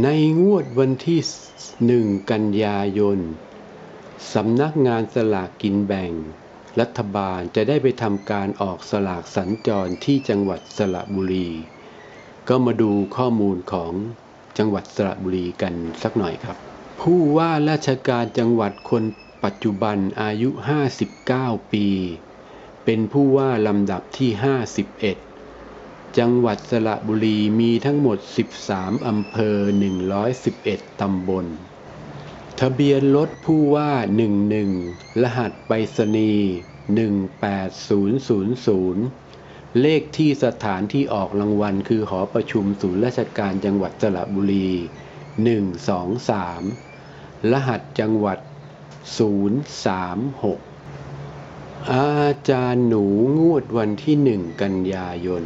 ในงวดวันที่หนึ่งกันยายน สำนักงานสลากกินแบ่ง รัฐบาลจะได้ไปทำการออกสลากสัญจรที่จังหวัดสระบุรี ก็มาดูข้อมูลของจังหวัดสระบุรีกันสักหน่อยครับ ผู้ว่าราชการจังหวัดคนปัจจุบันอายุ 59 ปี เป็นผู้ว่าลำดับที่ 51 จังหวัดสระบุรีมีทั้งหมด 13 อำเภอ 111 ตำบล ทะเบียนรถผู้ว่า 11 รหัสไปรษณีย์18000 เลขที่สถานที่ออกรางวัลคือหอประชุมศูนย์ราชการจังหวัดสระบุรี 123 รหัสจังหวัด 036อาจารย์หนูงวดวันที่หนึ่งกันยายน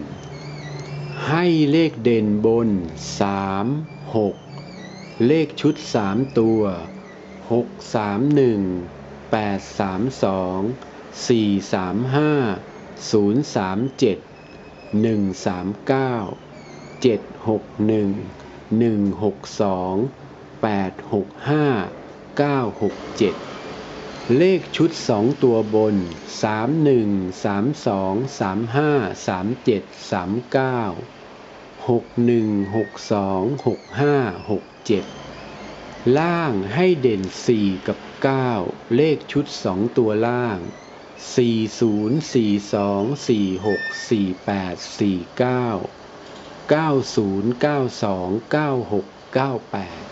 ให้เลขเด่นบน 3 6 เลขชุด 3 ตัว 6 3 1 8 3 2 4 3 5 0 3 7 1 3 9 7 6 1 1 6 2 8 6 5 9 6 7 เลขชุด 2 ตัวบน 3 1 3 2 3 5 3 7 3 9 6 1 6 2 6 5 6 7ล่างให้เด่น 4 กับ 9 เลขชุด 2 ตัวล่าง 4 0 4 2 4 6 4 8 4 9 9 0 9 2 9 6 9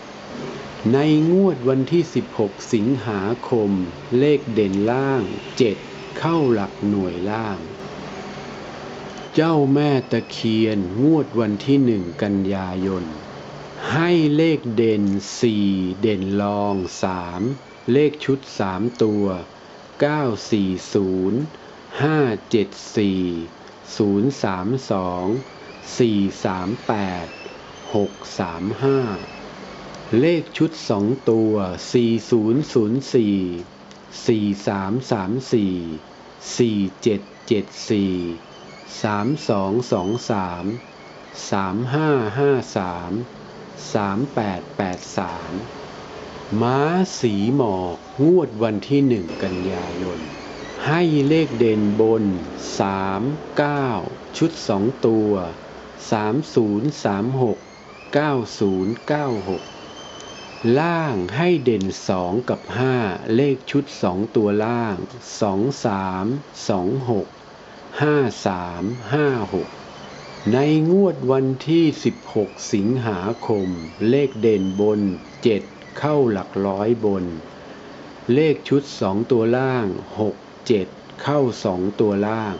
8 ในงวดวันที่ 16 สิงหาคม เลขเด่นล่าง 7 เข้าหลักหน่วยล่าง เจ้าแม่ตะเคียนงวดวันที่หนึ่งกันยายน ให้เลขเด่น4เด่นรอง3เลขชุด3ตัว940 574 032 438 635เลขชุด2ตัว4004 4334 4774 หมอกงวดวันที่หนึ่งกันยายน ให้เลขเด่นบน3 9ชุด2ตัว3036 9096ล่างให้เด่น2กับ5เลขชุด2ตัวล่าง 23 26 53 56ในงวดวันที่ 16 สิงหาคม เลขเด่นบน 7 เข้าหลักร้อยบน เลขชุด 2 ตัวล่าง 6 7 เข้า 2 ตัวล่าง